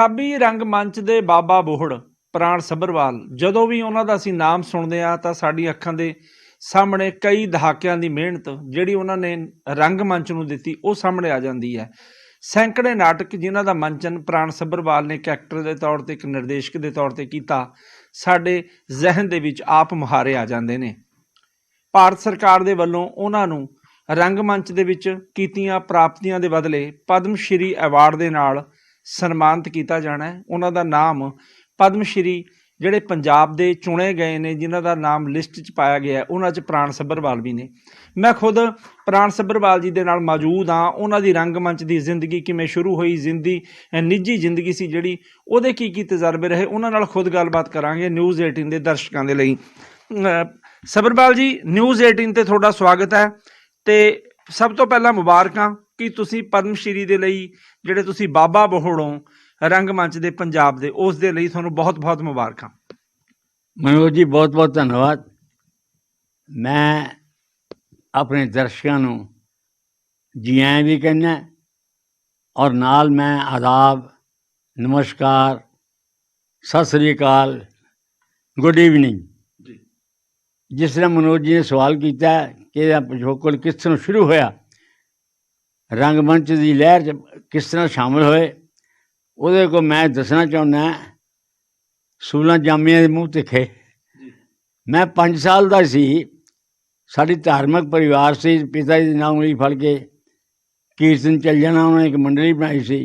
ਪੰਜਾਬੀ ਰੰਗ ਮੰਚ ਦੇ ਬਾਬਾ ਬੋਹੜ, ਪ੍ਰਾਣ ਸੱਭਰਵਾਲ। ਜਦੋਂ ਵੀ ਉਹਨਾਂ ਦਾ ਅਸੀਂ ਨਾਮ ਸੁਣਦੇ ਆ ਤਾਂ ਸਾਡੀ ਅੱਖਾਂ ਦੇ ਸਾਹਮਣੇ ਕਈ ਦਹਾਕਿਆਂ ਦੀ ਮਿਹਨਤ ਜਿਹੜੀ ਉਹਨਾਂ ਨੇ ਰੰਗ ਮੰਚ ਨੂੰ ਦਿੱਤੀ, ਉਹ ਸਾਹਮਣੇ ਆ ਜਾਂਦੀ ਹੈ। ਸੈਂਕੜੇ ਨਾਟਕ ਜਿਨ੍ਹਾਂ ਦਾ ਮੰਚਨ ਪ੍ਰਾਣ ਸੱਭਰਵਾਲ ਨੇ ਇੱਕ ਦੇ ਤੌਰ ਤੇ, ਇੱਕ ਨਿਰਦੇਸ਼ਕ ਦੇ ਤੌਰ ਤੇ ਕੀਤਾ, ਸਾਡੇ ਜ਼ਿਹਨ ਦੇ ਵਿੱਚ ਆਪ ਮੁਹਾਰੇ ਆ ਜਾਂਦੇ ਨੇ। ਭਾਰਤ ਸਰਕਾਰ ਦੇ ਵੱਲੋਂ ਉਹਨਾਂ ਨੂੰ ਰੰਗ ਮੰਚ ਦੇ ਵਿੱਚ ਕੀਤੀਆਂ ਪ੍ਰਾਪਤੀਆਂ ਦੇ ਬਦਲੇ ਪਦਮ ਸ਼੍ਰੀ ਅਵਾਰਡ ਦੇ ਨਾਲ ਸਨਮਾਨਿਤ ਕੀਤਾ ਜਾਣਾ ਹੈ। ਉਹਨਾਂ ਦਾ ਨਾਮ ਪਦਮ ਸ਼੍ਰੀ ਜਿਹੜੇ ਪੰਜਾਬ ਦੇ ਚੁਣੇ ਗਏ ਨੇ, ਜਿਨ੍ਹਾਂ ਦਾ ਨਾਮ ਲਿਸਟ 'ਚ ਪਾਇਆ ਗਿਆ ਉਹਨਾਂ 'ਚ ਪ੍ਰਾਣ ਸੱਭਰਵਾਲ ਵੀ ਨੇ। ਮੈਂ ਖੁਦ ਪ੍ਰਾਣ ਸੱਭਰਵਾਲ ਜੀ ਦੇ ਨਾਲ ਮੌਜੂਦ ਹਾਂ। ਉਹਨਾਂ ਦੀ ਰੰਗਮੰਚ ਦੀ ਜ਼ਿੰਦਗੀ ਕਿਵੇਂ ਸ਼ੁਰੂ ਹੋਈ ਜ਼ਿੰਦਗੀ ਨਿੱਜੀ ਜ਼ਿੰਦਗੀ ਸੀ ਜਿਹੜੀ, ਉਹਦੇ ਕੀ ਕੀ ਤਜਰਬੇ ਰਹੇ, ਉਹਨਾਂ ਨਾਲ ਖੁਦ ਗੱਲਬਾਤ ਕਰਾਂਗੇ ਨਿਊਜ਼ 18 ਦੇ ਦਰਸ਼ਕਾਂ ਦੇ ਲਈ। ਸੱਭਰਵਾਲ ਜੀ, ਨਿਊਜ਼ 18 ਤੇ ਤੁਹਾਡਾ ਸਵਾਗਤ ਹੈ। ਤੇ ਸਭ ਤੋਂ ਪਹਿਲਾਂ ਮੁਬਾਰਕਾਂ। ਕਿ ਤੁਸੀਂ ਪਦਮ ਸ਼੍ਰੀ ਦੇ ਲਈ ਜਿਹੜੇ ਤੁਸੀਂ ਬਾਬਾ ਬੋਹੜੋਂ ਰੰਗਮੰਚ ਦੇ ਪੰਜਾਬ ਦੇ ਉਸ ਦੇ ਲਈ ਤੁਹਾਨੂੰ ਬਹੁਤ-ਬਹੁਤ ਮੁਬਾਰਕਾਂ। ਮਨੋਜ ਜੀ ਬਹੁਤ ਬਹੁਤ ਧੰਨਵਾਦ। ਮੈਂ ਆਪਣੇ ਦਰਸ਼ਕਾਂ ਨੂੰ ਜੀ ਆਇਆਂ ਵੀ ਕਹਿੰਦਾ ਔਰ ਨਾਲ ਮੈਂ ਆਦਾਬ ਨਮਸਕਾਰ ਸਤਿ ਸ੍ਰੀ ਅਕਾਲ ਗੁੱਡ ਈਵਨਿੰਗ। ਜੀ। ਜਿਸ ਤਰ੍ਹਾਂ ਮਨੋਜ ਜੀ ਨੇ ਸਵਾਲ ਕੀਤਾ ਕਿ ਇਹਦਾ ਪਿਛੋਕੜ ਕਿਸ ਤਰ੍ਹਾਂ ਸ਼ੁਰੂ ਹੋਇਆ ਰੰਗਮੰਚ ਦੀ ਲਹਿਰ 'ਚ ਕਿਸ ਤਰ੍ਹਾਂ ਸ਼ਾਮਲ ਹੋਏ ਉਹਦੇ ਕੋ ਮੈਂ ਦੱਸਣਾ ਚਾਹੁੰਦਾ ਸੂਲਾਂ ਜਾਮੀਆਂ ਦੇ ਮੂੰਹ ਤਿੱਖੇ। ਮੈਂ 5 ਸਾਲ ਦਾ ਸੀ ਸਾਡੀ ਧਾਰਮਿਕ ਪਰਿਵਾਰ ਸੀ ਪਿਤਾ ਜੀ ਦੇ ਨਾਮ ਉਂਗਲੀ ਫੜ ਕੇ ਕੀਰਤਨ ਚੱਲ ਜਾਣਾ ਉਹਨਾਂ ਨੇ ਇੱਕ ਮੰਡਲੀ ਬਣਾਈ ਸੀ।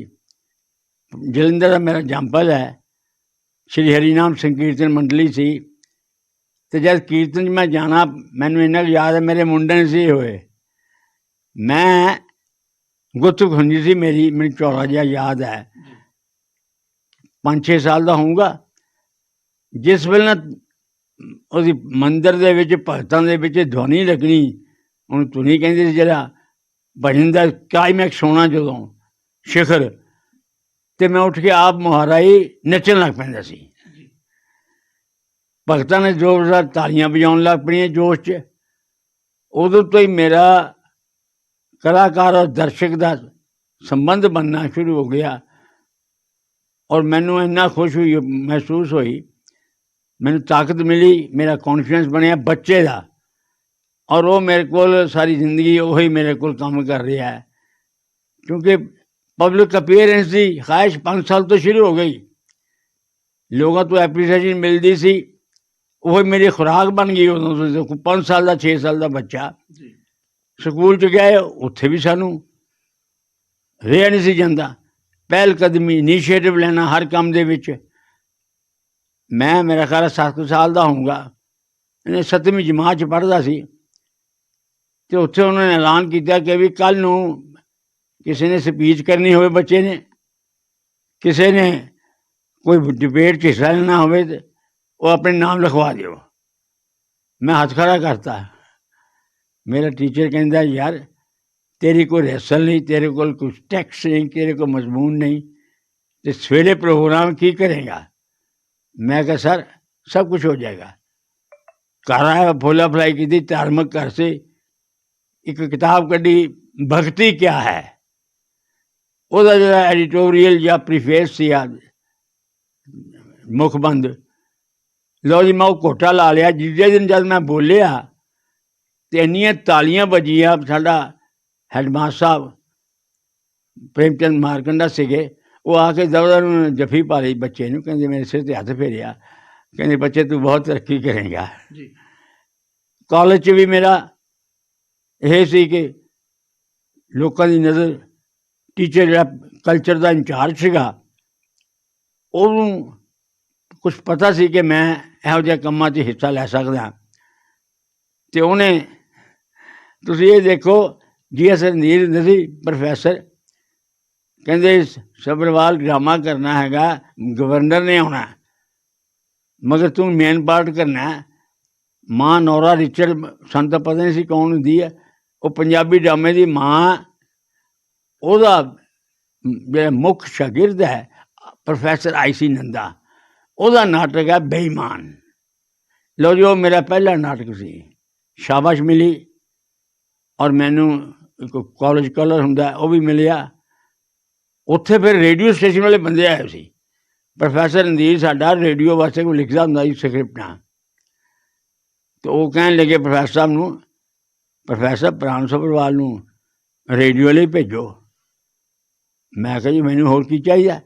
ਜਲੰਧਰ ਦਾ ਮੇਰਾ ਜੰਪਲ ਹੈ ਸ਼੍ਰੀ ਹਰੀਨਾਮ ਸੰਕੀਰਤਨ ਮੰਡਲੀ ਸੀ। ਤੇ ਜਦ ਕੀਰਤਨ 'ਚ ਮੈਂ ਜਾਣਾ ਮੈਨੂੰ ਇੰਨਾ ਯਾਦ ਹੈ ਮੇਰੇ ਮੁੰਡੇ ਨੇ ਸੀ ਹੋਏ। ਮੈਂ ਗੁੱਤੁਕ ਹੁੰਦੀ ਸੀ ਮੇਰੀ ਮੈਨੂੰ ਚੌੜਾ ਜਿਹਾ ਯਾਦ ਹੈ। ਪੰਜ ਛੇ ਸਾਲ ਦਾ ਹੋਊਗਾ। ਜਿਸ ਵੇਲੇ ਉਹਦੀ ਮੰਦਿਰ ਦੇ ਵਿੱਚ ਭਗਤਾਂ ਦੇ ਵਿੱਚ ਧੁਨੀ ਲੱਗਣੀ ਉਹਨੂੰ ਧੁਨੀ ਕਹਿੰਦੇ ਸੀ ਜਿਹੜਾ ਭਜਨ ਦਾ ਕਲਾਈਮੈਕਸ ਹੋਣਾ ਜਦੋਂ ਸ਼ਿਖਰ ਤੇ ਮੈਂ ਉੱਠ ਕੇ ਆਪ ਮੁਹਾਰਾਈ ਨੱਚਣ ਲੱਗ ਪੈਂਦਾ ਸੀ। ਭਗਤਾਂ ਨੇ ਜ਼ੋਰਦਾਰ ਤਾਲੀਆਂ ਵਜਾਉਣ ਲੱਗ ਪਈਆਂ ਜੋਸ਼ 'ਚ। ਉਦੋਂ ਤੋਂ ਹੀ ਮੇਰਾ ਕਲਾਕਾਰ ਔਰ ਦਰਸ਼ਕ ਦਾ ਸੰਬੰਧ ਬਣਨਾ ਸ਼ੁਰੂ ਹੋ ਗਿਆ ਔਰ ਮੈਨੂੰ ਇੰਨਾ ਖੁਸ਼ ਹੋਈ ਮਹਿਸੂਸ ਹੋਈ ਮੈਨੂੰ ਤਾਕਤ ਮਿਲੀ ਮੇਰਾ ਕੌਨਫੀਡੈਂਸ ਬਣਿਆ ਬੱਚੇ ਦਾ ਔਰ ਉਹ ਮੇਰੇ ਕੋਲ ਸਾਰੀ ਜ਼ਿੰਦਗੀ ਉਹੀ ਮੇਰੇ ਕੋਲ ਕੰਮ ਕਰ ਰਿਹਾ ਹੈ ਕਿਉਂਕਿ ਪਬਲਿਕ ਅਪੀਅਰੈਂਸ ਦੀ ਖਾਹਿਸ਼ 5 ਸਾਲ ਤੋਂ ਸ਼ੁਰੂ ਹੋ ਗਈ ਲੋਕਾਂ ਤੋਂ ਐਪਰੀਸੀਏਸ਼ਨ ਮਿਲਦੀ ਸੀ ਉਹ ਮੇਰੀ ਖੁਰਾਕ ਬਣ ਗਈ ਉਦੋਂ ਤੋਂ ਦੇਖੋ 5 ਸਾਲ ਦਾ 6 ਸਾਲ ਦਾ ਬੱਚਾ ਜੀ ਸਕੂਲ ਚ ਗਏ ਉੱਥੇ ਵੀ ਸਾਨੂੰ ਰਿਹਾ ਨਹੀਂ ਸੀ ਜਾਂਦਾ। ਪਹਿਲ ਕਦਮੀ ਇਨੀਸ਼ੀਏਟਿਵ ਲੈਣਾ ਹਰ ਕੰਮ ਦੇ ਵਿੱਚ। ਮੈਂ, ਮੇਰਾ ਖਿਆਲ 7 ਸਾਲ ਦਾ ਹੋਊਗਾ। ਇਹਨੇ ਸੱਤਵੀਂ ਜਮਾਤ ਚ ਪੜ੍ਹਦਾ ਸੀ। ਤੇ ਉੱਥੇ ਉਹਨਾਂ ਨੇ ਐਲਾਨ ਕੀਤਾ ਕਿ ਵੀ ਕੱਲ ਨੂੰ ਕਿਸੇ ਨੇ ਸਪੀਚ ਕਰਨੀ ਹੋਵੇ ਬੱਚੇ ਨੇ, ਕਿਸੇ ਨੇ ਕੋਈ ਡਿਬੇਟ 'ਚ ਹਿੱਸਾ ਲੈਣਾ ਹੋਵੇ ਤੇ ਉਹ ਆਪਣੇ ਨਾਮ ਲਿਖਵਾ ਦਿਓ। ਮੈਂ ਹੱਥ ਖੜਾ ਕਰਤਾ। ਮੇਰਾ ਟੀਚਰ ਕਹਿੰਦਾ, ਯਾਰ, ਤੇਰੀ ਕੋਈ ਰੈਸਲ ਨਹੀਂ, ਤੇਰੇ ਕੋਲ ਕੁਝ ਟੈਕਸ ਨਹੀਂ, ਤੇਰੇ ਕੋਲ ਮਜ਼ਮੂਨ ਨਹੀਂ, ਤੇ ਸਵੇਰੇ ਪ੍ਰੋਗਰਾਮ ਕੀ ਕਰੇਗਾ? ਮੈਂ ਕਿਹਾ, ਸਰ, ਸਭ ਕੁਝ ਹੋ ਜਾਏਗਾ। ਘਰ ਆਇਆ, ਫੋਲਾ ਫਲਾਈ ਕੀਤੀ, ਧਾਰਮਿਕ ਘਰ ਸੇ। ਇੱਕ ਕਿਤਾਬ ਕੱਢੀ, ਭਗਤੀ ਕਿਆ ਹੈ? ਉਹਦਾ ਜਿਹੜਾ ਐਡੀਟੋਰੀਅਲ ਜਾਂ ਪ੍ਰੀਫੇਸ ਸੀ, ਆ ਮੁਖਬੰਦ ਲਓ ਜੀ, ਮੈਂ ਉਹ ਕੋਟਾ ਲਾ ਲਿਆ, ਜਿਸ ਦਿਨ ਜਦ ਮੈਂ ਬੋਲਿਆ ਤੇ ਇੰਨੀਆਂ ਤਾਲੀਆਂ ਵੱਜੀਆਂ ਸਾਡਾ ਹੈਡਮਾਸਟਰ ਸਾਹਿਬ ਪ੍ਰੇਮਚੰਦ ਮਾਰਕੰਡਾ ਸੀਗੇ ਉਹ ਆ ਕੇ ਦਵਦਰ ਨੂੰ ਜਫੀ ਪਾ ਲਈ ਬੱਚੇ ਨੂੰ ਕਹਿੰਦੇ ਮੇਰੇ ਸਿਰ ਤੇ ਹੱਥ ਫੇਰਿਆ ਕਹਿੰਦੇ ਬੱਚੇ ਤੂੰ ਬਹੁਤ ਤਰੱਕੀ ਕਰੇਗਾ। ਜੀ। ਕਾਲਜ 'ਚ ਵੀ ਮੇਰਾ ਇਹ ਸੀ ਕਿ ਲੋਕਾਂ ਦੀ ਨਜ਼ਰ ਟੀਚਰ ਜਿਹੜਾ ਕਲਚਰ ਦਾ ਇੰਚਾਰਜ ਸੀਗਾ। ਉਹਨੂੰ ਕੁਝ ਪਤਾ ਸੀ ਕਿ ਮੈਂ ਇਹੋ ਜਿਹੇ ਕੰਮਾਂ 'ਚ ਹਿੱਸਾ ਲੈ ਸਕਦਾ। ਤੇ ਉਹਨੇ ਤੁਸੀਂ ਇਹ ਦੇਖੋ ਜੀਐਸ ਰਣਧੀਰ ਸੀ, ਪ੍ਰੋਫੈਸਰ। ਕਹਿੰਦੇ ਸਬਰਵਾਲ ਡਰਾਮਾ ਕਰਨਾ ਹੈਗਾ, ਗਵਰਨਰ ਨੇ ਆਉਣਾ। ਮਗਰ ਤੂੰ ਮੇਨ ਪਾਰਟ ਕਰਨਾ ਮਾਂ ਨੌਰਾ ਰਿਚਰਡ ਸੰਤ ਪਤਾ ਨਹੀਂ ਸੀ ਕੌਣ ਹੁੰਦੀ ਹੈ। ਉਹ ਪੰਜਾਬੀ ਡਰਾਮੇ ਦੀ ਮਾਂ ਉਹਦਾ, ਜਿਹੜਾ ਮੁੱਖ ਸ਼ਾਗਿਰਦ ਹੈ, ਪ੍ਰੋਫੈਸਰ ਆਈਸੀ ਨੰਦਾ। ਉਹਦਾ ਨਾਟਕ ਹੈ ਬੇਈਮਾਨ। ਲੋ ਜੋ ਮੇਰਾ ਪਹਿਲਾ ਨਾਟਕ ਸੀ। ਸ਼ਾਬਾਸ਼ ਮਿਲੀ। ਔਰ ਮੈਨੂੰ ਇੱਕ ਕਾਲਜ ਕਲਰ ਹੁੰਦਾ, ਉਹ ਵੀ ਮਿਲਿਆ। ਉੱਥੇ ਫਿਰ ਰੇਡੀਓ ਸਟੇਸ਼ਨ ਵਾਲੇ ਬੰਦੇ ਆਏ ਸੀ। ਪ੍ਰੋਫੈਸਰ ਰਣਧੀਰ ਸਾਡਾ ਰੇਡੀਓ ਵਾਸਤੇ ਕੋਈ ਲਿਖਦਾ ਹੁੰਦਾ ਸੀ ਸਕ੍ਰਿਪਟਾਂ ਤੇ ਉਹ ਕਹਿਣ ਲੱਗੇ ਪ੍ਰੋਫੈਸਰ ਸਾਹਿਬ ਨੂੰ ਪ੍ਰੋਫੈਸਰ ਪ੍ਰਾਣ ਸਭਰਵਾਲ ਨੂੰ ਰੇਡੀਓ ਲਈ ਭੇਜੋ। ਮੈਂ ਕਿਹਾ ਜੀ, ਮੈਨੂੰ ਹੋਰ ਕੀ ਚਾਹੀਦਾ?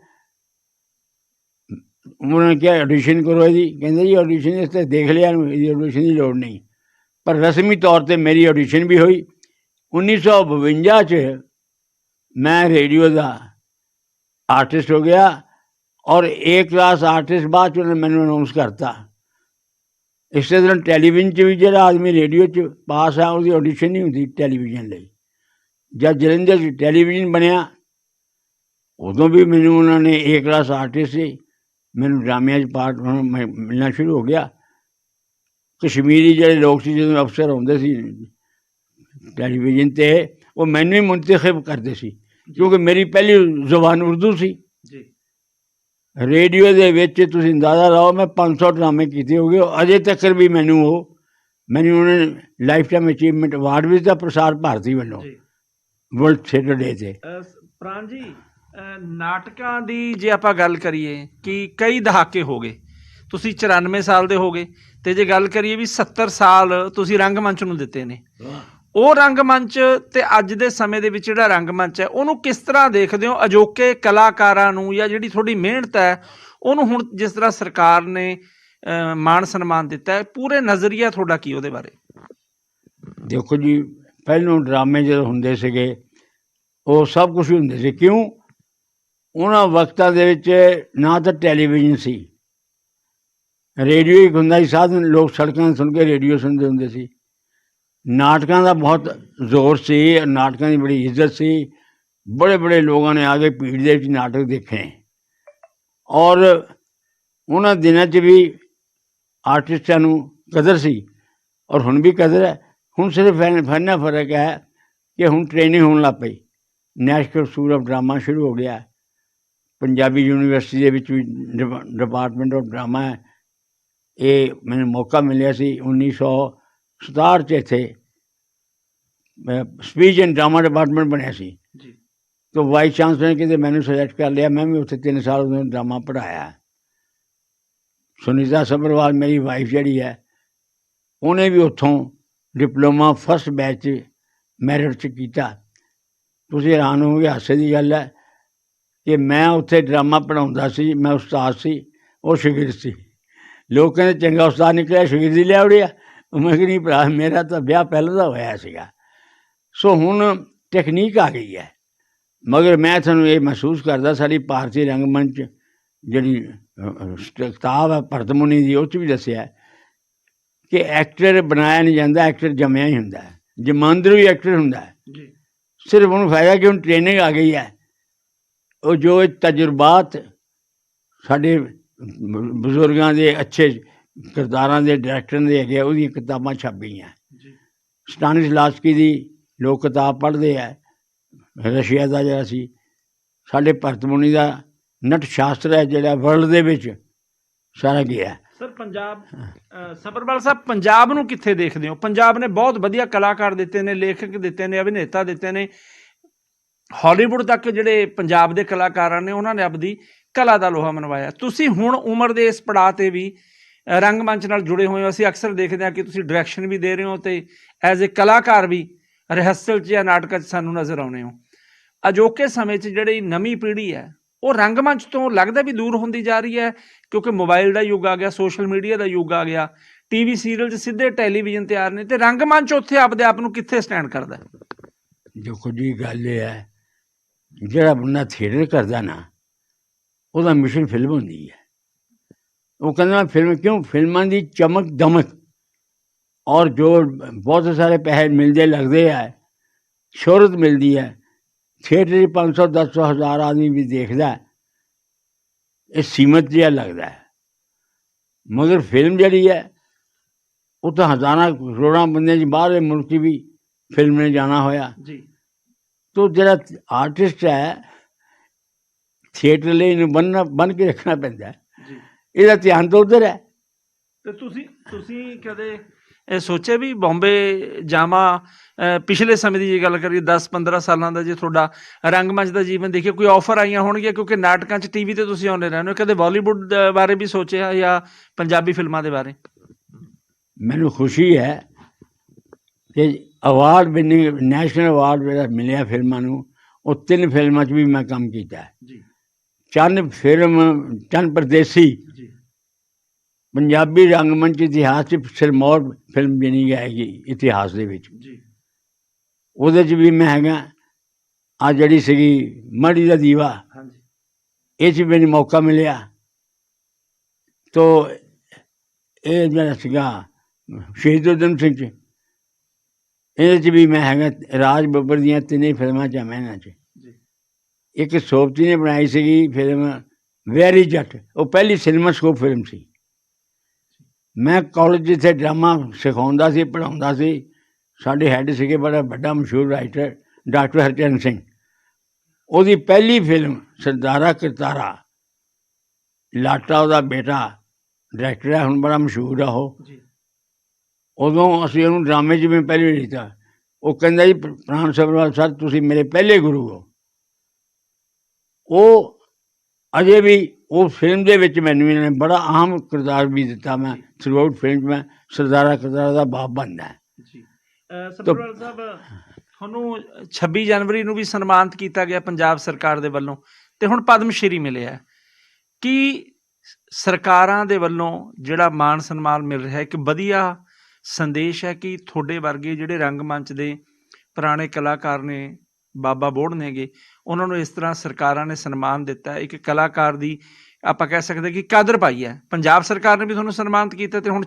ਉਹਨਾਂ ਨੇ ਕਿਹਾ ਆਡੀਸ਼ਨ ਕਰੋ ਇਹਦੀ। ਕਹਿੰਦੇ ਜੀ ਆਡੀਸ਼ਨ ਇਸ ਤੇ ਦੇਖ ਲਿਆ ਨੂੰ ਇਹਦੀ ਆਡੀਸ਼ਨ ਦੀ ਲੋੜ ਨਹੀਂ। ਪਰ ਰਸਮੀ ਤੌਰ ਤੇ ਮੇਰੀ ਆਡੀਸ਼ਨ ਵੀ ਹੋਈ। 1952 ਚ ਮੈਂ ਰੇਡੀਓ ਦਾ ਆਰਟਿਸਟ ਹੋ ਗਿਆ ਔਰ ਏ ਕਲਾਸ ਆਰਟਿਸਟ ਬਾਅਦ 'ਚ ਉਹਨਾਂ ਨੇ ਮੈਨੂੰ ਅਨਾਉਂਸ ਕਰਤਾ। ਇਸੇ ਤਰ੍ਹਾਂ ਟੈਲੀਵਿਜ਼ਨ 'ਚ ਵੀ ਜਿਹੜਾ ਆਦਮੀ ਰੇਡੀਓ 'ਚ ਪਾਸ ਆ, ਉਹਦੀ ਆਡੀਸ਼ਨ ਨਹੀਂ ਹੁੰਦੀ ਟੈਲੀਵਿਜ਼ਨ ਲਈ। ਜਦ ਜਲੰਧਰ 'ਚ ਟੈਲੀਵਿਜ਼ਨ ਬਣਿਆ, ਉਦੋਂ ਵੀ ਮੈਨੂੰ ਉਹਨਾਂ ਨੇ ਏ ਕਲਾਸ ਆਰਟਿਸਟ ਸੀ। ਮੈਨੂੰ ਡਰਾਮਿਆਂ 'ਚ ਪਾਰਟ ਹੁਣ ਮਿਲਣਾ ਸ਼ੁਰੂ ਹੋ ਗਿਆ। ਕਸ਼ਮੀਰੀ ਜਿਹੜੇ ਲੋਕ ਸੀ, ਜਦੋਂ ਅਫਸਰ ਹੁੰਦੇ ਸੀ ਟੈਲੀਵਿਜ਼ਨ ਤੇ ਉਹ ਮੈਨੂੰ ਹੀ ਮੁੰਤਖਬ ਕਰਦੇ ਸੀ ਕਿਉਂਕਿ ਮੇਰੀ ਪਹਿਲੀ ਜ਼ੁਬਾਨ ਉਰਦੂ ਸੀ। ਜੀ। ਰੇਡੀਓ ਦੇ ਵਿੱਚ ਤੁਸੀਂ ਅੰਦਾਜ਼ਾ ਲਾਓ ਮੈਂ 500 ਡਰਾਮੇ ਕੀਤੇ ਹੋਗੇ ਅਜੇ ਤੱਕ ਵੀ ਮੈਨੂੰ ਉਹ ਮੈਨੂੰ ਉਹਨਾਂ ਲਾਈਫ ਟਾਈਮ ਅਚੀਵਮੈਂਟ ਅਵਾਰਡ ਵੀ ਦਿੱਤਾ ਪ੍ਰਸਾਰ ਭਾਰਤੀ ਵੱਲੋਂ ਜੀ। ਵਰਲਡ ਥੀਏਟਰ ਡੇ ਤੇ। ਪ੍ਰਾਣ ਜੀ ਨਾਟਕਾਂ ਦੀ ਜੇ ਆਪਾਂ ਗੱਲ ਕਰੀਏ ਕਿ ਕਈ ਦਹਾਕੇ ਹੋ ਗਏ ਤੁਸੀਂ 94 ਸਾਲ ਦੇ ਹੋਗੇ ਤੇ ਜੇ ਗੱਲ ਕਰੀਏ ਵੀ 70 ਸਾਲ ਤੁਸੀਂ ਰੰਗਮੰਚ ਨੂੰ ਦਿੱਤੇ ਨੇ ਉਹ ਰੰਗਮੰਚ ਤੇ ਅੱਜ ਦੇ ਸਮੇਂ ਦੇ ਵਿੱਚ ਜਿਹੜਾ ਰੰਗਮੰਚ ਹੈ, ਉਹਨੂੰ ਕਿਸ ਤਰ੍ਹਾਂ ਦੇਖਦੇ ਹੋ? ਅਜੋਕੇ ਕਲਾਕਾਰਾਂ ਨੂੰ ਜਾਂ ਜਿਹੜੀ ਤੁਹਾਡੀ ਮਿਹਨਤ ਹੈ, ਉਹਨੂੰ ਹੁਣ ਜਿਸ ਤਰ੍ਹਾਂ ਸਰਕਾਰ ਨੇ ਮਾਣ ਸਨਮਾਨ ਦਿੱਤਾ ਹੈ, ਪੂਰੇ ਨਜ਼ਰੀਆ ਤੁਹਾਡਾ ਕੀ ਉਹਦੇ ਬਾਰੇ? ਦੇਖੋ ਜੀ, ਪਹਿਲੋਂ ਡਰਾਮੇ ਜਦੋਂ ਹੁੰਦੇ ਸੀਗੇ, ਉਹ ਸਭ ਕੁਝ ਹੁੰਦੇ ਸੀ। ਕਿਉਂ? ਉਹਨਾਂ ਵਕਤਾਂ ਦੇ ਵਿੱਚ ਨਾ ਤਾਂ ਟੈਲੀਵਿਜ਼ਨ ਸੀ। ਰੇਡੀਓ ਹੀ ਹੁੰਦਾ ਸੀ, ਸਾਧਨ, ਲੋਕ ਸੜਕਾਂ ਸੁਣ ਕੇ ਰੇਡੀਓ ਸੁਣਦੇ ਹੁੰਦੇ ਸੀ। ਨਾਟਕਾਂ ਦਾ ਬਹੁਤ ਜ਼ੋਰ ਸੀ, ਨਾਟਕਾਂ ਦੀ ਬੜੀ ਇੱਜ਼ਤ ਸੀ। ਬੜੇ ਬੜੇ ਲੋਕਾਂ ਨੇ ਆ ਕੇ ਭੀੜ ਦੇ ਵਿੱਚ ਨਾਟਕ ਦੇਖੇ। ਔਰ ਉਹਨਾਂ ਦਿਨਾਂ 'ਚ ਵੀ ਆਰਟਿਸਟਾਂ ਨੂੰ ਕਦਰ ਸੀ। ਔਰ ਹੁਣ ਵੀ ਕਦਰ ਹੈ। ਹੁਣ ਸਿਰਫ ਫੈਨਾ ਫ਼ਰਕ ਹੈ ਕਿ ਹੁਣ ਟ੍ਰੇਨਿੰਗ ਹੋਣ ਲੱਗ ਪਈ। ਨੈਸ਼ਨਲ ਸਕੂਲ ਆਫ ਡਰਾਮਾ ਸ਼ੁਰੂ ਹੋ ਗਿਆ। ਪੰਜਾਬੀ ਯੂਨੀਵਰਸਿਟੀ ਦੇ ਵਿੱਚ ਵੀ ਡਿਪਾ- ਡਿਪਾਰਟਮੈਂਟ ਆਫ ਡਰਾਮਾ ਹੈ। ਇਹ ਮੈਨੂੰ ਮੌਕਾ ਮਿਲਿਆ ਸੀ 1967 ਚ ਇੱਥੇ ਸਪੀਚ ਐਂਡ ਡਰਾਮਾ ਡਿਪਾਰਟਮੈਂਟ ਬਣਿਆ ਸੀ। ਜੀ। ਤਾਂ ਵਾਈਸ ਚਾਂਸਲਰ ਨੇ ਕਿਤੇ ਮੈਨੂੰ ਸਿਲੈਕਟ ਕਰ ਲਿਆ ਮੈਂ ਵੀ ਉੱਥੇ 3 ਸਾਲ ਉਹਨਾਂ ਡਰਾਮਾ ਪੜਾਇਆ ਸੁਨੀਤਾ ਸਬਰਵਾਲ ਮੇਰੀ ਵਾਈਫ ਜਿਹੜੀ ਹੈ ਉਹਨੇ ਵੀ ਉੱਥੋਂ ਡਿਪਲੋਮਾ ਫਸਟ ਬੈਚ ਮੈਰਿਟ ਚ ਕੀਤਾ। ਤੁਸੀਂ ਹੈਰਾਨ ਹੋਵੋਗੇ ਹਾਸੇ ਦੀ ਗੱਲ ਹੈ ਕਿ ਮੈਂ ਉੱਥੇ ਡਰਾਮਾ ਪੜਾਉਂਦਾ ਸੀ ਮੈਂ ਉਸਤਾਦ ਸੀ ਉਹ ਸ਼ਾਗਿਰਦ ਸੀ। ਲੋਕ ਕਹਿੰਦੇ ਚੰਗਾ ਉਸਤਾਦ ਨਿਕਲਿਆ ਸ਼ਾਗਿਰਦੀ ਲਿਆ ਉੜਿਆ ਮੈਂ ਕਿ ਨਹੀਂ ਭਰਾ ਮੇਰਾ ਤਾਂ ਵਿਆਹ ਪਹਿਲਾਂ ਦਾ ਹੋਇਆ ਸੀਗਾ। ਸੋ ਹੁਣ ਟੈਕਨੀਕ ਆ ਗਈ ਹੈ। ਮਗਰ ਮੈਂ ਤੁਹਾਨੂੰ ਇਹ ਮਹਿਸੂਸ ਕਰਦਾ ਸਾਡੀ ਭਾਰਤੀ ਰੰਗਮੰਚ ਜਿਹੜੀ ਕਿਤਾਬ ਹੈ ਭਰਤਮੁਨੀ ਦੀ ਉਹ 'ਚ ਵੀ ਦੱਸਿਆ ਕਿ ਐਕਟਰ ਬਣਾਇਆ ਨਹੀਂ ਜਾਂਦਾ ਐਕਟਰ ਜੰਮਿਆ ਹੀ ਹੁੰਦਾ ਹੈ। ਜਮਾਂਦਰੂ ਹੀ ਐਕਟਰ ਹੁੰਦਾ ਹੈ। ਜੀ। ਸਿਰਫ ਉਹਨੂੰ ਫਾਇਦਾ ਕਿ ਹੁਣ ਟ੍ਰੇਨਿੰਗ ਆ ਗਈ ਹੈ। ਉਹ ਜੋ ਤਜਰਬਾਤ ਸਾਡੇ ਬਜ਼ੁਰਗਾਂ ਦੇ ਅੱਛੇ ਕਿਰਦਾਰਾਂ ਦੇ ਡਾਇਰੈਕਟਰਾਂ ਦੇ ਹੈਗੇ ਆ, ਉਹਦੀਆਂ ਕਿਤਾਬਾਂ ਛਪ ਗਈਆਂ ਜੀ ਸਟਾਨਿਸਲਾਸਕੀ ਦੀ ਲੋਕ ਕਿਤਾਬ ਪੜ੍ਹਦੇ ਆ ਰਸ਼ੀਆ ਦਾ ਜਿਹੜਾ ਸੀ ਸਾਡੇ ਭਰਤਮੁਨੀ ਦਾ ਨਟ ਸ਼ਾਸਤਰ ਹੈ ਜਿਹੜਾ ਵਰਲਡ ਦੇ ਵਿੱਚ ਸਾਰਾ ਗਿਆ ਸਰ ਪੰਜਾਬ ਅ, ਸਬਰਵਾਲ ਸਾਹਿਬ ਪੰਜਾਬ ਨੂੰ ਕਿੱਥੇ ਦੇਖਦੇ ਹੋ? ਪੰਜਾਬ ਨੇ ਬਹੁਤ ਵਧੀਆ ਕਲਾਕਾਰ ਦਿੱਤੇ ਨੇ ਲੇਖਕ ਦਿੱਤੇ ਨੇ ਅਭਿਨੇਤਾ ਦਿੱਤੇ ਨੇ। ਹਾਲੀਵੁੱਡ ਤੱਕ ਜਿਹੜੇ ਪੰਜਾਬ ਦੇ ਕਲਾਕਾਰਾਂ ਨੇ ਉਹਨਾਂ ਨੇ ਆਪਦੀ ਕਲਾ ਦਾ ਲੋਹਾ ਮਨਵਾਇਆ। ਤੁਸੀਂ ਹੁਣ ਉਮਰ ਦੇ ਇਸ ਪੜਾਅ ਤੇ ਵੀ ਰੰਗਮੰਚ ਨਾਲ ਜੁੜੇ ਹੋਏ ਹੋ। ਅਸੀਂ ਅਕਸਰ ਦੇਖਦੇ ਹਾਂ ਕਿ ਤੁਸੀਂ ਡਾਇਰੈਕਸ਼ਨ ਵੀ ਦੇ ਰਹੇ ਹੋ ਤੇ ਐਜ਼ ਅ ਕਲਾਕਾਰ ਵੀ ਰਿਹਰਸਲ 'ਚ ਜਾਂ ਨਾਟਕਾਂ 'ਚ ਸਾਨੂੰ ਨਜ਼ਰ ਆਉਨੇ ਹੋ। ਅਜੋਕੇ ਸਮੇਂ 'ਚ ਜਿਹੜੀ ਨਵੀਂ ਪੀੜ੍ਹੀ ਹੈ, ਉਹ ਰੰਗਮੰਚ ਤੋਂ ਲੱਗਦਾ ਵੀ ਦੂਰ ਹੁੰਦੀ ਜਾ ਰਹੀ ਹੈ ਕਿਉਂਕਿ ਮੋਬਾਈਲ ਦਾ ਯੁੱਗ ਆ ਗਿਆ ਸੋਸ਼ਲ ਮੀਡੀਆ ਦਾ ਯੁੱਗ ਆ ਗਿਆ ਟੀਵੀ ਸੀਰੀਅਲ 'ਚ ਸਿੱਧੇ ਟੈਲੀਵਿਜ਼ਨ ਤੇ ਆ ਰਹੇ ਨੇ ਤੇ ਰੰਗਮੰਚ ਉੱਥੇ ਆਪਦੇ ਆਪ ਨੂੰ ਕਿੱਥੇ ਸਟੈਂਡ ਕਰਦਾ ਦੇਖੋ ਜੀ, ਗੱਲ ਇਹ ਹੈ, ਜਿਹੜਾ ਬੰਦਾ ਥੀਏਟਰ ਕਰਦਾ ਨਾ, ਉਹਦਾ ਮਿਸ਼ਨ ਫਿਲਮ ਹੁੰਦੀ ਹੈ। ਉਹ ਕਹਿੰਦਾ ਫਿਲਮ ਕਿਉਂ? ਫਿਲਮਾਂ ਦੀ ਚਮਕ ਦਮਕ। ਔਰ ਜੋ ਬਹੁਤ ਸਾਰੇ ਪੈਸੇ ਮਿਲਦੇ ਲੱਗਦੇ ਆ ਸ਼ੋਹਰਤ ਮਿਲਦੀ ਹੈ ਥੀਏਟਰ 'ਚ 500 10 ਹਜ਼ਾਰ ਆਦਮੀ ਵੀ ਦੇਖਦਾ। ਇਹ ਸੀਮਤ ਜਿਹਾ ਲੱਗਦਾ ਮਗਰ ਫਿਲਮ ਜਿਹੜੀ ਹੈ ਉਹ ਤਾਂ ਹਜ਼ਾਰਾਂ ਕਰੋੜਾਂ ਬੰਦੇ ਦੇ ਮੁਲਕ 'ਚ ਵੀ ਫਿਲਮ ਨੇ ਜਾਣਾ ਹੋਇਆ। ਜੀ। ਤੋ ਜਿਹੜਾ ਆਰਟਿਸਟ ਹੈ ਥੀਏਟਰ ਲਈ ਇਹਨੂੰ ਬੰਨ ਬੰਨ ਕੇ ਰੱਖਣਾ ਪੈਂਦਾ ਹੈ। ਇਹਦਾ ਧਿਆਨ ਤਾਂ ਉਧਰ ਹੈ। ਤੇ ਤੁਸੀਂ ਤੁਸੀਂ ਕਦੇ ਇਹ ਸੋਚਿਆ ਵੀ ਬੰਬੇ ਜਾਵਾਂ? ਪਿਛਲੇ ਸਮੇਂ ਦੀ ਜੇ ਗੱਲ ਕਰੀਏ 10-15 ਸਾਲਾਂ ਦਾ ਜੇ ਤੁਹਾਡਾ ਰੰਗਮੰਚ ਦਾ ਜੀਵਨ ਦੇਖਿਆ ਕੋਈ ਆਫਰ ਆਈਆਂ ਹੋਣਗੀਆਂ? ਕਿਉਂਕਿ ਨਾਟਕਾਂ 'ਚ ਟੀਵੀ ਤੇ ਤੁਸੀਂ ਆਉਂਦੇ ਰਹਿੰਦੇ ਹੋ। ਕਦੇ ਬਾਲੀਵੁੱਡ ਬਾਰੇ ਵੀ ਸੋਚਿਆ ਜਾਂ ਪੰਜਾਬੀ ਫਿਲਮਾਂ ਦੇ ਬਾਰੇ? ਮੈਨੂੰ ਖੁਸ਼ੀ ਹੈ ਕਿ ਅਵਾਰਡ ਵਿਨਿੰਗ ਨੈਸ਼ਨਲ ਅਵਾਰਡ ਜਿਹੜਾ ਮਿਲਿਆ ਫਿਲਮਾਂ ਨੂੰ ਉਹ ਤਿੰਨ ਫਿਲਮਾਂ 'ਚ ਵੀ ਮੈਂ ਕੰਮ ਕੀਤਾ। ਜੀ। ਚੰਨ ਫਿਲਮ ਚੰਨ ਪਰਦੇਸੀ ਪੰਜਾਬੀ ਰੰਗਮੰਚ ਇਤਿਹਾਸ 'ਚ ਸਿਰਮੌਰ ਫਿਲਮ ਬਣੀ ਜਾਏਗੀ ਇਤਿਹਾਸ ਦੇ ਵਿੱਚ। ਜੀ। ਉਹਦੇ 'ਚ ਵੀ ਮੈਂ ਹੈਗਾ ਆ ਜਿਹੜੀ ਸੀਗੀ ਮੜੀ ਦਾ ਦੀਵਾ ਹਾਂਜੀ। ਇਹ 'ਚ ਮੈਨੂੰ ਮੌਕਾ ਮਿਲਿਆ। ਤੋ ਇਹ ਜਿਹੜਾ ਸੀਗਾ ਸ਼ਹੀਦ ਉਦਮ ਸਿੰਘ 'ਚ ਇਹਦੇ 'ਚ ਵੀ ਮੈਂ ਹੈਗਾ ਰਾਜ ਬੱਬਰ ਦੀਆਂ ਤਿੰਨੇ ਫਿਲਮਾਂ 'ਚ ਮੈਂ ਇਹਨਾਂ 'ਚ। ਜੀ। ਇੱਕ ਸੋਪਤੀ ਨੇ ਬਣਾਈ ਸੀਗੀ ਫਿਲਮ ਵੈਰੀ ਜੱਟ ਉਹ ਪਹਿਲੀ ਸਿਨੇਮਾ ਸਕੋਪ ਫਿਲਮ ਸੀ। ਮੈਂ ਕਾਲਜ ਜਿੱਥੇ ਡਰਾਮਾ ਸਿਖਾਉਂਦਾ ਸੀ ਪੜਾਉਂਦਾ ਸੀ। ਸਾਡੇ ਹੈੱਡ ਸੀਗੇ ਬੜਾ ਵੱਡਾ ਮਸ਼ਹੂਰ ਰਾਈਟਰ ਡਾਕਟਰ ਹਰਚਰਨ ਸਿੰਘ। ਉਹਦੀ ਪਹਿਲੀ ਫਿਲਮ ਸਰਦਾਰਾ ਕਰਤਾਰਾ ਲਾਟਾ ਉਹਦਾ ਬੇਟਾ ਡਾਇਰੈਕਟਰ ਹੈ ਹੁਣ ਬੜਾ ਮਸ਼ਹੂਰ ਆ ਉਹ। ਉਦੋਂ ਅਸੀਂ ਉਹਨੂੰ ਡਰਾਮੇ 'ਚ ਵੀ ਪਹਿਲੇ ਲਿਖਤਾ ਉਹ ਕਹਿੰਦਾ ਜੀ ਪ੍ਰ- ਪ੍ਰਾਣ ਸਬਰਵਾਲ ਸਰ ਤੁਸੀਂ ਮੇਰੇ ਪਹਿਲੇ ਗੁਰੂ ਹੋ। ਉਹ ਅਜੇ ਵੀ ਉਹ ਫਿਲਮ ਦੇ ਵਿੱਚ ਮੈਨੂੰ ਇਹਨਾਂ ਨੇ ਬੜਾ ਅਹਿਮ ਕਿਰਦਾਰ ਵੀ ਦਿੱਤਾ ਮੈਂ ਥਰੂ ਫਿਲਮ ਮੈਂ ਸਰਦਾਰਾ ਕਿਰਦਾਰ ਦਾ ਬਾਪ ਬਣਦਾ। ਜੀ ਸਤਪਾਲ ਸਾਹਿਬ ਤੁਹਾਨੂੰ 26 ਜਨਵਰੀ ਨੂੰ ਵੀ ਸਨਮਾਨਿਤ ਕੀਤਾ ਗਿਆ ਪੰਜਾਬ ਸਰਕਾਰ ਦੇ ਵੱਲੋਂ ਤੇ ਹੁਣ ਪਦਮ ਸ਼੍ਰੀ ਮਿਲਿਆ। ਕੀ ਸਰਕਾਰਾਂ ਦੇ ਵੱਲੋਂ ਜਿਹੜਾ ਮਾਨ ਸਨਮਾਨ ਮਿਲ ਰਿਹਾ ਹੈ ਇੱਕ ਵਧੀਆ ਸੰਦੇਸ਼ ਹੈ ਕਿ ਤੁਹਾਡੇ ਵਰਗੇ ਜਿਹੜੇ ਰੰਗਮੰਚ ਦੇ ਪੁਰਾਣੇ ਕਲਾਕਾਰ ਨੇ ਬਾਬਾ ਬੋੜ ਨੇਗੇ ਉਹਨਾਂ ਨੂੰ ਇਸ ਤਰ੍ਹਾਂ ਸਰਕਾਰਾਂ ਨੇ ਸਨਮਾਨ ਦਿੱਤਾ। ਇੱਕ ਕਲਾਕਾਰ ਦੀ ਆਪਾਂ ਕਹਿ ਸਕਦੇ ਕਿ ਕਦਰ ਪਾਈ ਹੈ। ਪੰਜਾਬ ਸਰਕਾਰ ਨੇ ਵੀ ਤੁਹਾਨੂੰ ਸਨਮਾਨਿਤ ਕੀਤਾ ਤੇ ਹੁਣ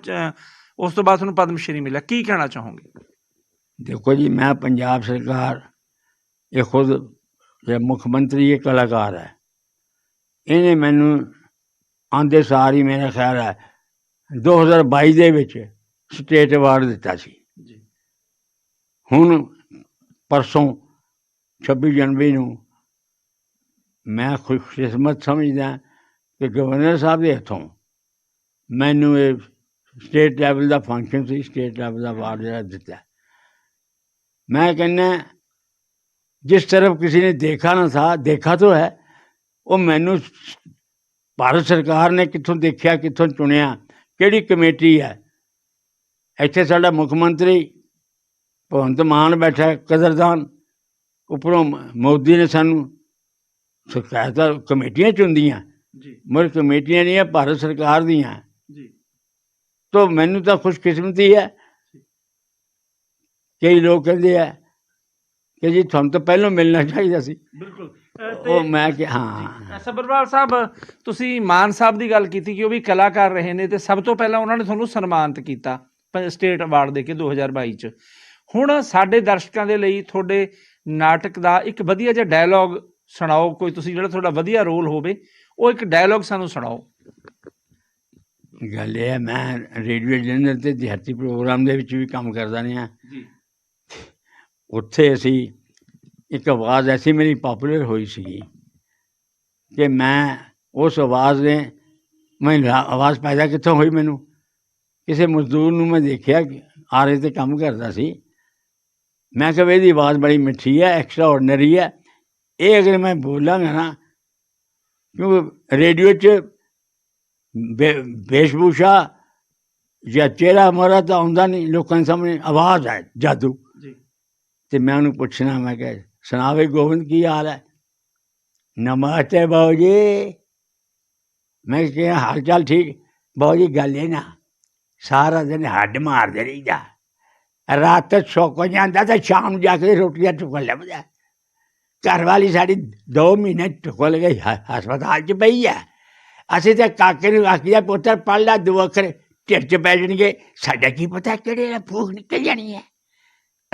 ਉਸ ਤੋਂ ਬਾਅਦ ਤੁਹਾਨੂੰ ਪਦਮ ਸ਼੍ਰੀ ਮਿਲਿਆ। ਕੀ ਕਹਿਣਾ ਚਾਹੋਗੇ? ਦੇਖੋ ਜੀ ਮੈਂ ਪੰਜਾਬ ਸਰਕਾਰ ਇਹ ਖੁਦ ਇਹ ਮੁੱਖ ਮੰਤਰੀ ਇਹ ਕਲਾਕਾਰ ਹੈ। ਇਹਨੇ ਮੈਨੂੰ ਆਂਦੇ ਸਾਰ ਹੀ ਮੇਰਾ ਖਿਆਲ ਹੈ 2022 ਦੇ ਵਿੱਚ ਸਟੇਟ ਅਵਾਰਡ ਦਿੱਤਾ ਸੀ। ਜੀ। ਹੁਣ ਪਰਸੋਂ 26 ਜਨਵਰੀ ਨੂੰ ਮੈਂ ਖੁਸ਼ਕਿਸਮਤ ਸਮਝਦਾ ਕਿ ਗਵਰਨਰ ਸਾਹਿਬ ਦੇ ਹੱਥੋਂ ਮੈਨੂੰ ਇਹ ਸਟੇਟ ਲੈਵਲ ਦਾ ਫੰਕਸ਼ਨ ਸੀ ਸਟੇਟ ਲੈਵਲ ਦਾ ਅਵਾਰਡ ਜਿਹੜਾ ਦਿੱਤਾ। ਮੈਂ ਕਹਿੰਦਾ, ਜਿਸ ਤਰਫ ਕਿਸੇ ਨੇ ਦੇਖਾ ਨਾ ਸਾ, ਦੇਖਾ ਤਾਂ ਹੈ, ਉਹ ਮੈਨੂੰ ਭਾਰਤ ਸਰਕਾਰ ਨੇ ਕਿੱਥੋਂ ਦੇਖਿਆ, ਕਿੱਥੋਂ ਚੁਣਿਆ, ਕਿਹੜੀ ਕਮੇਟੀ ਹੈ? ਇੱਥੇ ਸਾਡਾ ਮੁੱਖ ਮੰਤਰੀ ਭਗਵੰਤ ਮਾਨ ਬੈਠਾ ਕਦਰਦਾਨ ਉਪਰੋਂ ਮੋਦੀ ਨੇ ਸਾਨੂੰ ਸਿਖਾਇਆ ਕਮੇਟੀਆਂ ਚੁਣਦੀਆਂ। ਜੀ। ਮਰ ਕਮੇਟੀਆਂ ਨਹੀਂ ਹੈ ਭਾਰਤ ਸਰਕਾਰ ਦੀਆਂ। ਜੀ। ਤੋ ਮੈਨੂੰ ਤਾਂ ਖੁਸ਼ਕਿਸਮਤੀ ਹੈ ਕਈ ਲੋਕ ਕਹਿੰਦੇ ਆ ਕਿ ਜੀ ਤੁਹਾਨੂੰ ਤਾਂ ਪਹਿਲਾਂ ਮਿਲਣਾ ਚਾਹੀਦਾ ਸੀ। ਬਿਲਕੁਲ। ਉਹ ਮੈਂ ਕਿ ਹਾਂ। ਸਬਰਵਾਲ ਸਾਹਿਬ ਤੁਸੀਂ ਮਾਨ ਸਾਹਿਬ ਦੀ ਗੱਲ ਕੀਤੀ ਕਿ ਉਹ ਵੀ ਕਲਾਕਾਰ ਰਹੇ ਨੇ ਤੇ ਸਭ ਤੋਂ ਪਹਿਲਾਂ ਉਹਨਾਂ ਨੇ ਤੁਹਾਨੂੰ ਸਨਮਾਨਿਤ ਕੀਤਾ ਸਟੇਟ ਅਵਾਰਡ ਦੇ ਕੇ 2022 ਚ। ਹੁਣ ਸਾਡੇ ਦਰਸ਼ਕਾਂ ਦੇ ਲਈ ਤੁਹਾਡੇ ਨਾਟਕ ਦਾ ਇੱਕ ਵਧੀਆ ਜਿਹਾ ਡਾਇਲੌਗ ਸੁਣਾਓ ਕੋਈ ਤੁਸੀਂ ਜਿਹੜਾ ਤੁਹਾਡਾ ਵਧੀਆ ਰੋਲ ਹੋਵੇ ਉਹ ਇੱਕ ਡਾਇਲੌਗ ਸਾਨੂੰ ਸੁਣਾਓ। ਗੱਲ ਇਹ ਹੈ ਮੈਂ ਰੇਡੀਓ ਜਨਰਲ ਤੇ ਦਿਹਾਤੀ ਪ੍ਰੋਗਰਾਮ ਦੇ ਵਿੱਚ ਵੀ ਕੰਮ ਕਰਦਾ ਰਿਹਾ। ਜੀ। ਉੱਥੇ ਅਸੀਂ ਇੱਕ ਆਵਾਜ਼ ਐਸੀ ਮੇਰੀ ਪਪੂਲਰ ਹੋਈ ਸੀ ਕਿ ਮੈਂ ਉਸ ਆਵਾਜ਼ ਨੇ ਮੈਂ ਆਵਾਜ਼ ਪੈਦਾ ਕਿੱਥੋਂ ਹੋਈ ਮੈਨੂੰ? ਕਿਸੇ ਮਜ਼ਦੂਰ ਨੂੰ ਮੈਂ ਦੇਖਿਆ ਕਿ ਆਰੇ ਤੇ ਕੰਮ ਕਰਦਾ ਸੀ। ਮੈਂ ਕਿਹਾ ਇਹਦੀ ਆਵਾਜ਼ ਬੜੀ ਮਿੱਠੀ ਹੈ ਐਕਸਟਰਾ ਆਰਡੀਨਰੀ ਹੈ। ਇਹ ਅਗਰ ਮੈਂ ਬੋਲਾਂਗਾ ਨਾ ਕਿਉਂਕਿ ਰੇਡੀਓ 'ਚ ਵੇਸ਼ਭੂਸ਼ਾ ਜਾਂ ਚਿਹਰਾ ਮੋਰਾ ਤਾਂ ਆਉਂਦਾ ਨਹੀਂ ਲੋਕਾਂ ਦੇ ਸਾਹਮਣੇ ਆਵਾਜ਼ ਹੈ ਜਾਦੂ। ਤੇ ਮੈਂ ਉਹਨੂੰ ਪੁੱਛਣਾ ਮੈਂ ਕਿਹਾ ਸੁਣਾਵੇ ਗੋਬਿੰਦ ਕੀ ਹਾਲ ਹੈ? ਨਮਸਤੇ ਬਾਊ ਜੀ। ਮੈਂ ਕਿਹਾ ਹਾਲ ਚਾਲ ਠੀਕ? ਬਾਊ ਜੀ ਗੱਲ ਇਹ ਨਾ ਸਾਰਾ ਦਿਨ ਹੱਡ ਮਾਰਦੇ ਰਹੀਦਾ। ਰਾਤ ਤੱਕ ਸੌ ਜਾਂਦਾ ਤਾਂ ਸ਼ਾਮ ਜਾ ਕੇ ਰੋਟੀਆਂ ਟੁਕਣ ਲੱਭਦਾ। ਘਰ ਵਾਲੀ ਸਾਡੀ 2 ਮਹੀਨੇ ਟੁਕਲ ਗਈ, ਹ- ਹਸਪਤਾਲ 'ਚ ਪਈ ਹੈ ਅਸੀਂ ਤਾਂ ਕਾਕੇ ਨੂੰ ਆਖਿਆ, ਪੁੱਤਰ, ਪੜ ਲੈ, ਦੋ ਅੱਖਰ ਢਿੱਡ 'ਚ ਪੈ ਜਾਣਗੇ। ਸਾਡਾ ਕੀ ਪਤਾ ਕਿਹੜੇ ਨਾਲ ਭੂਖ ਨਿਕਲ ਜਾਣੀ ਹੈ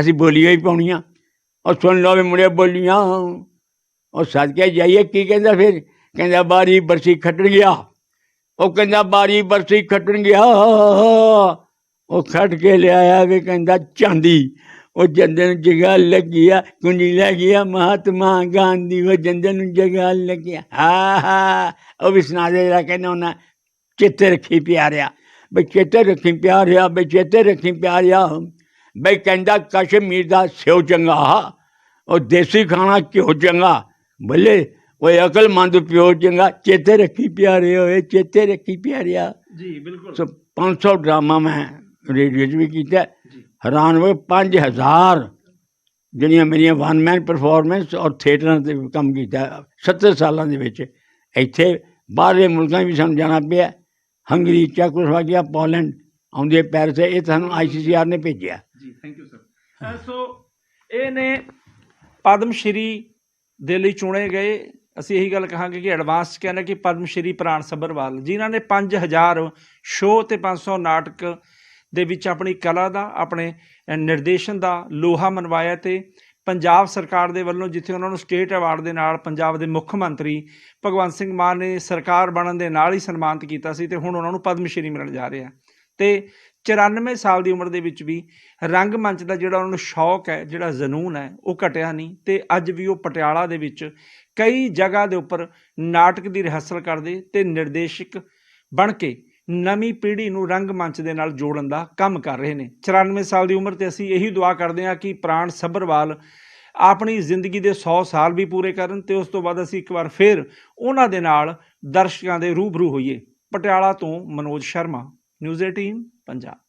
ਅਸੀਂ ਬੋਲੀਆਂ ਹੀ ਪਾਉਣੀਆਂ। ਉਹ ਸੁਣ ਲਓ ਵੀ ਮੁੰਡੇ ਬੋਲੀਆਂ। ਉਹ ਸਦਕੇ ਜਾਈਏ, ਕੀ ਕਹਿੰਦਾ ਫਿਰ? ਕਹਿੰਦਾ, ਬਾਰੀ ਬਰਸੀ ਖੱਟਣ ਗਿਆ। ਉਹ ਕਹਿੰਦਾ, ਬਾਰੀ ਬਰਸੀ ਖੱਟਣ ਗਿਆ। ਉਹ ਖੱਟ ਕੇ ਲਿਆਇਆ ਵੀ ਕਹਿੰਦਾ, ਚਾਂਦੀ। ਉਹ ਜੰਦੇ ਨੂੰ ਜਗਾ ਲੱਗਿਆ ਕੁੰਡੀ ਲੱਗਿਆ ਮਹਾਤਮਾ ਗਾਂਧੀ ਉਹ ਜੰਦੇ ਨੂੰ ਜਗਾ ਲੱਗਿਆ। ਹਾਂ ਹਾਂ ਉਹ ਵੀ ਸੁਣਾ ਦੇ ਜਿਹੜਾ ਕਹਿੰਦਾ ਉਹਨਾਂ ਚਿੱਤੇ ਰੱਖੀ ਪਿਆਰਿਆ। ਬਈ ਚੇਤੇ ਰੱਖੀ ਪਿਆਰਿਆ ਬਈ ਚੇਤੇ ਰੱਖੀ ਪਿਆਰਿਆ। ਬਈ ਕਹਿੰਦਾ ਕਸ਼ਮੀਰ ਦਾ ਸਿਓ ਚੰਗਾ ਉਹ ਦੇਸੀ ਖਾਣਾ ਘਿਓ ਚੰਗਾ। ਬੱਲੇ ਓਏ ਅਕਲਮੰਦ ਪਿਓ ਚੰਗਾ ਚੇਤੇ ਰੱਖੀ ਪਿਆਰੇ ਓਏ ਚੇਤੇ ਰੱਖੀ ਪਿਆਰਿਆ। ਜੀ ਬਿਲਕੁਲ। ਸੋ 500 ਡਰਾਮਾ ਮੈਂ ਰੇਡੀਓ 'ਚ ਵੀ ਕੀਤਾ। ਹੈਰਾਨ ਹੋਏ 5000 ਜਿਹੜੀਆਂ ਮੇਰੀਆਂ ਵਨ ਮੈਨ ਪਰਫਾਰਮੈਂਸ ਔਰ ਥੀਏਟਰਾਂ ਤੇ ਕੰਮ ਕੀਤਾ 70 ਸਾਲਾਂ ਦੇ ਵਿੱਚ। ਇੱਥੇ ਬਾਹਰਲੇ ਮੁਲਕਾਂ ਵੀ ਸਾਨੂੰ ਜਾਣਾ ਪਿਆ। ਹੰਗਰੀ, ਚੈਕੋਸਲੋਵਾਕੀਆ, ਪੋਲੈਂਡ ਆਉਂਦੇ ਪੈਰਸ ਇਹ ਸਾਨੂੰ ਆਈਸੀਸੀਆਰ ਨੇ ਭੇਜਿਆ। ਜੀ ਥੈਂਕ ਯੂ ਸਰ ਸੋ ਇਹ ਨੇ ਪਦਮ ਸ਼੍ਰੀ ਦੇ ਲਈ ਚੁਣੇ ਗਏ। ਅਸੀਂ ਇਹੀ ਗੱਲ ਕਹਾਂਗੇ ਕਿ ਐਡਵਾਂਸ ਕਹਿੰਦੇ ਕਿ ਪਦਮ ਸ਼੍ਰੀ ਪ੍ਰਾਣ ਸੱਭਰਵਾਲ। ਜਿਨ੍ਹਾਂ ਨੇ 5000 ਸ਼ੋਅ ਤੇ 500 ਨਾਟਕ ਦੇ ਵਿੱਚ ਆਪਣੀ ਕਲਾ ਦਾ ਆਪਣੇ ਅ, ਨਿਰਦੇਸ਼ਨ ਦਾ ਲੋਹਾ ਮਨਵਾਇਆ ਤੇ ਪੰਜਾਬ ਸਰਕਾਰ ਦੇ ਵੱਲੋਂ ਜਿੱਥੇ ਉਹਨਾਂ ਨੂੰ ਸਟੇਟ ਅਵਾਰਡ ਦੇ ਨਾਲ ਪੰਜਾਬ ਦੇ ਮੁੱਖ ਮੰਤਰੀ ਭਗਵੰਤ ਸਿੰਘ ਮਾਨ ਨੇ ਸਰਕਾਰ ਬਣਨ ਦੇ ਨਾਲ ਹੀ ਸਨਮਾਨਿਤ ਕੀਤਾ ਸੀ ਤੇ ਹੁਣ ਉਹਨਾਂ ਨੂੰ ਪਦਮ ਸ਼੍ਰੀ ਮਿਲਣ ਜਾ ਰਿਹਾ ਤੇ 94 ਸਾਲ ਦੀ ਉਮਰ ਦੇ ਵਿੱਚ ਵੀ ਰੰਗ ਮੰਚ ਦਾ ਜਿਹੜਾ ਉਹਨਾਂ ਨੂੰ ਸ਼ੌਕ ਹੈ ਜਿਹੜਾ ਜਨੂਨ ਹੈ ਉਹ ਘਟਿਆ ਨਹੀਂ ਤੇ ਅੱਜ ਵੀ ਉਹ ਪਟਿਆਲਾ ਦੇ ਵਿੱਚ ਕਈ ਜਗ੍ਹਾ ਦੇ ਉੱਪਰ ਨਾਟਕ ਦੀ ਰਿਹਰਸਲ ਕਰਦੇ ਤੇ ਨਿਰਦੇਸ਼ਕ ਬਣ ਕੇ ਨਵੀਂ ਪੀੜ੍ਹੀ ਨੂੰ ਰੰਗ ਮੰਚ ਦੇ ਨਾਲ ਜੋੜਨ ਦਾ ਕੰਮ ਕਰ ਰਹੇ ਨੇ। 94 ਸਾਲ ਦੀ ਉਮਰ ਤੇ ਅਸੀਂ ਇਹੀ ਦੁਆ ਕਰਦੇ ਹਾਂ ਕਿ ਪ੍ਰਾਣ ਸੱਭਰਵਾਲ ਆਪਣੀ ਜ਼ਿੰਦਗੀ ਦੇ 100 ਸਾਲ ਵੀ ਪੂਰੇ ਕਰਨ ਤੇ ਉਸ ਤੋਂ ਬਾਅਦ ਅਸੀਂ ਇੱਕ ਵਾਰ ਫੇਰ ਉਹਨਾਂ ਦੇ ਨਾਲ ਦਰਸ਼ਕਾਂ ਦੇ ਰੂਬਰੂ ਹੋਈਏ। ਪਟਿਆਲਾ ਤੋਂ ਮਨੋਜ ਸ਼ਰਮਾ, ਨਿਊਜ਼ 18 ਪੰਜਾਬ।